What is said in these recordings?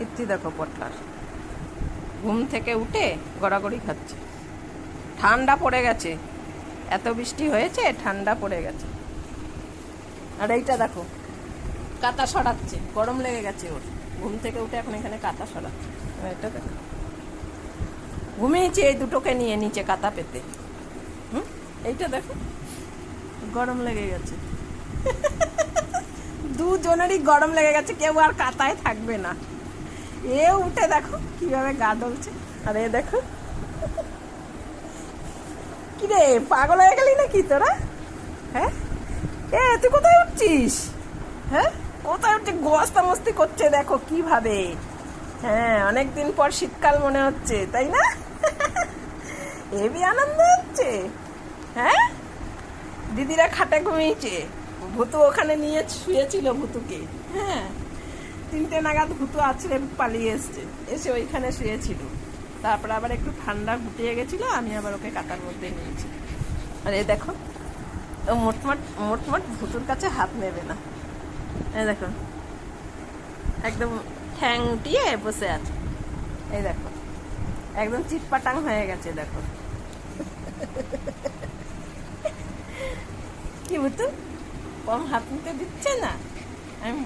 কীর্তি দেখো পটলার। ঘুম থেকে উঠে গড়াগড়ি খাচ্ছে। ঠান্ডা পড়ে গেছে। এত বৃষ্টি হয়েছে, ঠান্ডা পড়ে গেছে। আর এইটা দেখো কাতা সরাচ্ছে। গরম লেগে গেছে ওর। ঘুম থেকে উঠে এখন এখানে কাতা সরাচ্ছে। এটা দেখো। ঘুমিয়েছে এই দুটোকে নিয়ে নিচে কাতা পেতে। হুম? এইটা দেখো। গরম লেগে গেছে। দুজনেরই গরম লেগে গেছে। কেউ আর কাতায় থাকবে না। এ উঠে দেখো কীভাবে গা ডলছে আর এ দেখো। কি রে পাগল হয়ে গেলি নাকি তোরা? হ্যাঁ? এ, তুই কোথায় উঠছিস? হ্যাঁ? কোথায় উঠছিস? গোস্তা মস্তি করছে দেখো কীভাবে। হ্যাঁ অনেকদিন পর শীতকাল মনে হচ্ছে, তাই না? হেবি আনন্দ হচ্ছে। হ্যাঁ? দিদিরা খাটে ঘুমিয়েছে। ভুতু ওখানে নিয়ে শুয়েছিল ভুতুকে। হ্যাঁ? তিনটে নাগাদ ভুতু আছড়ে পালিয়ে এসছে। এসে ওইখানে শুয়েছিল। তারপরে আবার একটু ঠান্ডা গুটিয়ে গেছিল, আমি আবার ওকে কাটার মধ্যে নিয়েছি। আর এ দেখো, ও মোটমোট মোটমোট ভুতুর কাছে হাত নেবে না। এই দেখো, একদম ঠ্যাং উঠিয়ে বসে আছে। এই দেখো, একদম চিটপাটাং হয়ে গেছে, দেখো। কি বুঝতো কম হাত নিতে দিচ্ছে না? আমি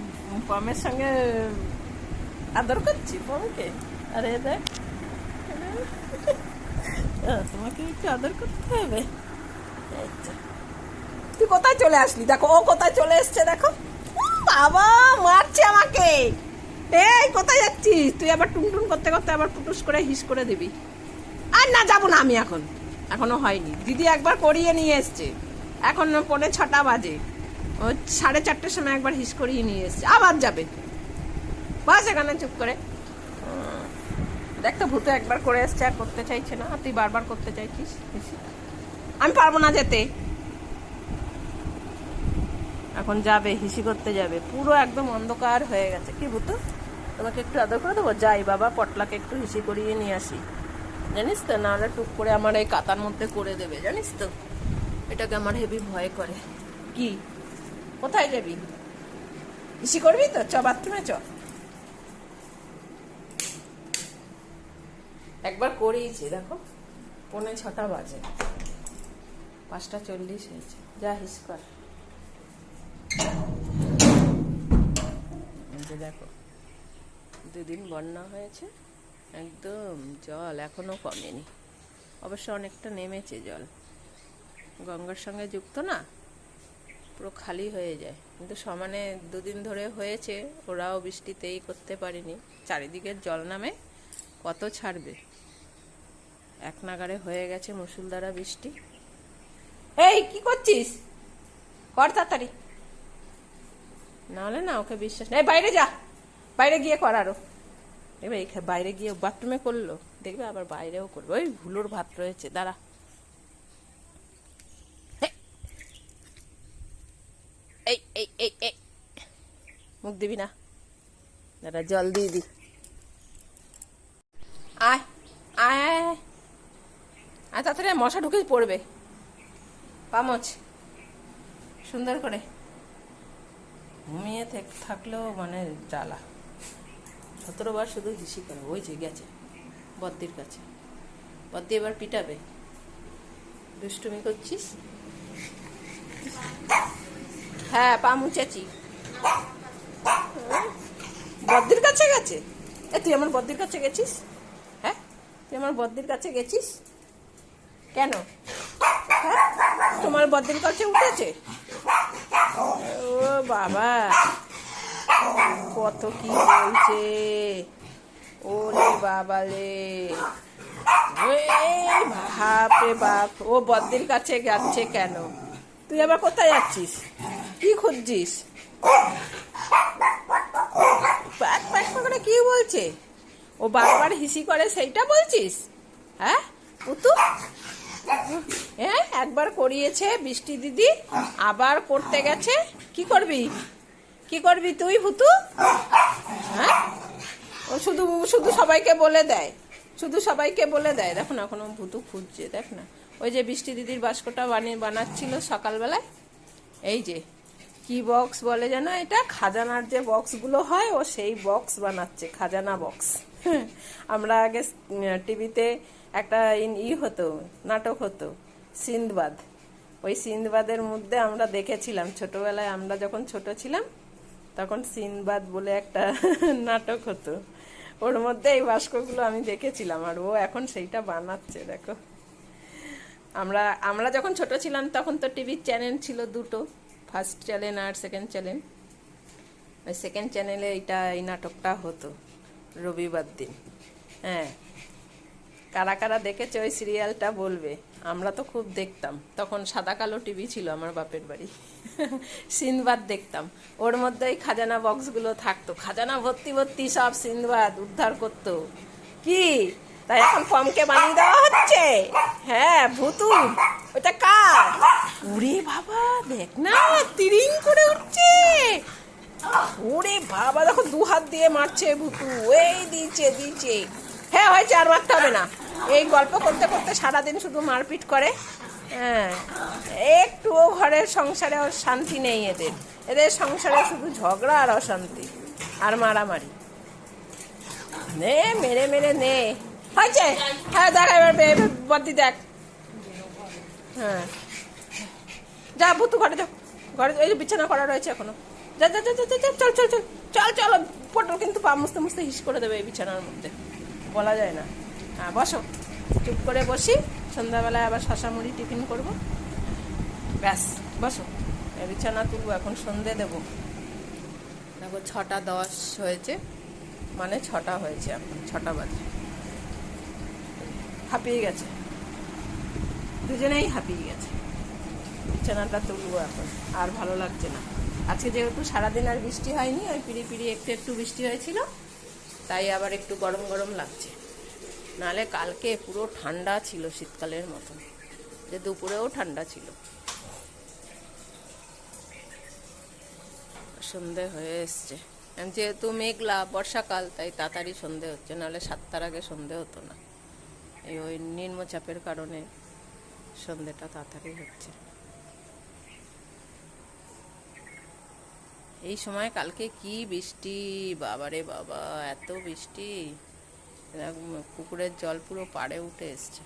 পমের সঙ্গে আদর করছি পমকে আরে দেখ। তোমাকে একটু আদর করতে হবে? তুই কোথায় চলে আসলি? দেখো, ও কোথায় চলে এসছে, দেখো। বাবা, মারছে আমাকে। এই, কোথায় যাচ্ছিস? তুই আবার টুনটুন করতে করতে আবার পুটুস করে হিস করে দিবি। আর না, যাব না আমি এখন। এখনও হয়নি। দিদি একবার করিয়ে নিয়ে এসছে। এখন পনে ছটা বাজে। ও সাড়ে চারটের সময় একবার হিস করিয়ে নিয়ে এসছে। আবার যাবে। বাস এখানে চুপ করে। উম, দেখ তো ভূত একবার করে এসছে আর করতে চাইছে না। তুই বারবার করতে চাইছিস। আমি পারব না যেতে। এখন যাবে হিসি করতে যাবে। পুরো একদম অন্ধকার হয়ে গেছে। কি ভূত? তোমাকে একটু আদর করে দেবো? যাই বাবা পটলাকে একটু হিসি করিয়ে নিয়ে আসি। জানিস তো নাহলে টুক করে আমার এই কাতার মধ্যে করে দেবে। জানিস তো? এটাকে আমার হেভি ভয় করে। কি? কোথায় যাবি? হিসি করবি তো? চ বাথরুমে চ। একবার করিয়েছি, দেখো। পৌনে ছটা বাজে। পাঁচটা চল্লিশ হয়েছে। যা হিস কর। দেখো, দুদিন বন্যা হয়েছে। একদম জল এখনও কমেনি। অবশ্য অনেকটা নেমেছে জল। গঙ্গার সঙ্গে যুক্ত না? পুরো খালি হয়ে যায়। কিন্তু সমানে দুদিন ধরে হয়েছে, ওরাও বৃষ্টিতেই করতে পারেনি। চারিদিকের জল নামে কত ছাড়বে? এক নাগারে হয়ে গেছে মুসুলধারা বৃষ্টি। এই, কি করছিস? কর তাড়াতাড়ি। নাহলে না, ওকে বিশ্বাস নেই বাইরে যা। বাইরে গিয়ে কর আরও। এই বাইরে গিয়ে বাথরুমে করল। দেখবে আবার বাইরেও করবে। ওই ভুলোর ভাত রয়েছে। দাঁড়া হে। এই এই এই এই মুখ দিবি না। দাদা, জল দিয়ে দি। আয় আয় আয় তাড়াতাড়ি মশা ঢুকে পড়বে। পামচ সুন্দর করে। ঘুমিয়ে থেক- থাকলেও মানে জ্বালা। সতেরো বার শুধু হিসি করে, ওই যে গেছে, বদ্দির কাছে। বদ্দি এবার পিটাবে। দুষ্টুমি করছিস? হ্যাঁ পা মুচেছি বদ্দির কাছে গেছে? এ, তুই আমার বদ্দির কাছে গেছিস? হ্যাঁ? তুই আমার বদ্দির কাছে গেছিস? কেন? হ্যাঁ? তোমার বদ্দির কাছে উঠেছে? ও বাবা, কত কি বলছে? ওরে বাবা রে। এই বাপ, ও বদ্দির কাছে যাচ্ছে কেন? তুই আবার কোথায় যাচ্ছিস? কি খুঁজছিস? কি বলছে? ও বারবার হিসি করে, সেইটা বলছিস? হ্যাঁ পুতু? হ্যাঁ একবার করিয়েছে বৃষ্টি দিদি, আবার করতে গেছে। কি করবি? কি করবি তুই ভুতু হ্যাঁ? ও শুধু শুধু সবাইকে বলে দেয়। শুধু সবাইকে বলে দেয়। দেখো না, এখনও ভুতু খুঁজছে, দেখ না। ওই যে বৃষ্টি দিদির বাস্কটা বানিয়ে বানাচ্ছিল সকালবেলায়। এই যে কি বক্স বলে যেন এটা? খাজানার যে বক্সগুলো হয়, ও সেই বক্স বানাচ্ছে, খাজানা বক্স। আমরা আগে টিভিতে একটা ই হতো, নাটক হতো, সিন্দবাদ। ওই সিন্দবাদের মধ্যে আমরা দেখেছিলাম, ছোটবেলায় আমরা যখন ছোট ছিলাম, তখন সিনবাদ বলে একটা নাটক হতো। ওর মধ্যে এই বাস্কগুলো আমি দেখেছিলাম, আর ও এখন সেইটা বানাচ্ছে, দেখো। আমরা আমরা যখন ছোট ছিলাম, তখন তো টিভির চ্যানেল ছিল দুটো। ফার্স্ট চ্যানেল আর সেকেন্ড চ্যানেল ওই সেকেন্ড চ্যানেলে এইটা, এই নাটকটা হতো, রবিবার দিন। হ্যাঁ। কারা কারা দেখেছে ওই সিরিয়ালটা বলবে। আমরা তো খুব দেখতাম। তখন সাদা কালো টিভি ছিল আমার বাপের বাড়ি। সিনবাদ দেখতাম। ওর মধ্যে ওই খাজানা বক্সগুলো থাকতো। খাজানা ভর্তি ভর্তি সব সিনবাদ উদ্ধার করতো। কি? তাই এখন পমকে বানিয়ে দেওয়া হচ্ছে। হ্যাঁ ভুতু ওটা কার? ওরে বাবা, দেখ না, তিরিং করে উঠছে। ওরে বাবা, দেখো দু হাত দিয়ে মারছে ভুতু। এই দিচ্ছে দিচ্ছে। হ্যাঁ হয়েছে আর মারতে হবে না। এই গল্প করতে করতে সারাদিন শুধু মারপিট করে। হ্যাঁ একটুও ঘরের সংসারে ওর শান্তি নেই এদের। এদের সংসারে শুধু ঝগড়া আর অশান্তি আর মারামারি। নে, মেরে মেরে, নে। হয়েছে? হ্যাঁ দেখ এবার বে- বে- দেখ। হ্যাঁ। যা ভুতু ঘরে যাও ঘরে এই যে বিছানা করা রয়েছে এখনও। যা যা, যা, যা, চল চল চল চল চল। পটল কিন্তু পা মুছতে মুছতে হিস করে দেবে এই বিছানার মধ্যে। বলা যায় না। হ্যাঁ বসো। চুপ করে বসি। সন্ধ্যাবেলায় আবার শশা মুড়ি টিফিন করব। ব্যাস বসো। বিছানা তুলবো এখন সন্ধে দেবো। দেখো ছটা দশ হয়েছে। মানে ছটা হয়েছে এখন ছটা বাজে। হাঁপিয়ে গেছে। দুজনেই হাঁপিয়ে গেছে। বিছানাটা তুলবো এখন, আর ভালো লাগছে না। আজকে যেহেতু সারাদিন আর বৃষ্টি হয়নি, ওই পিড়ি পিড়ি একটু একটু বৃষ্টি হয়েছিল, তাই আবার একটু গরম গরম লাগছে। নালে কালকে পুরো ঠান্ডা ছিল শীতকালের মতন, যে দুপুরেও ঠান্ডা ছিল। সন্ধে হয়ে এসছে। যেহেতু মেঘলা, বর্ষাকাল, তাই তাড়াতাড়ি সন্ধে হচ্ছে নাহলে সাতটার আগে সন্ধে হতো না। এই ওই নিম্নচাপের কারণে সন্ধ্যেটা তাড়াতাড়ি হচ্ছে। এই সময় কালকে কি বৃষ্টি? বাবারে বাবা, এত বৃষ্টি। পুকুরের জল পুরো পাড়ে উঠে এসছে।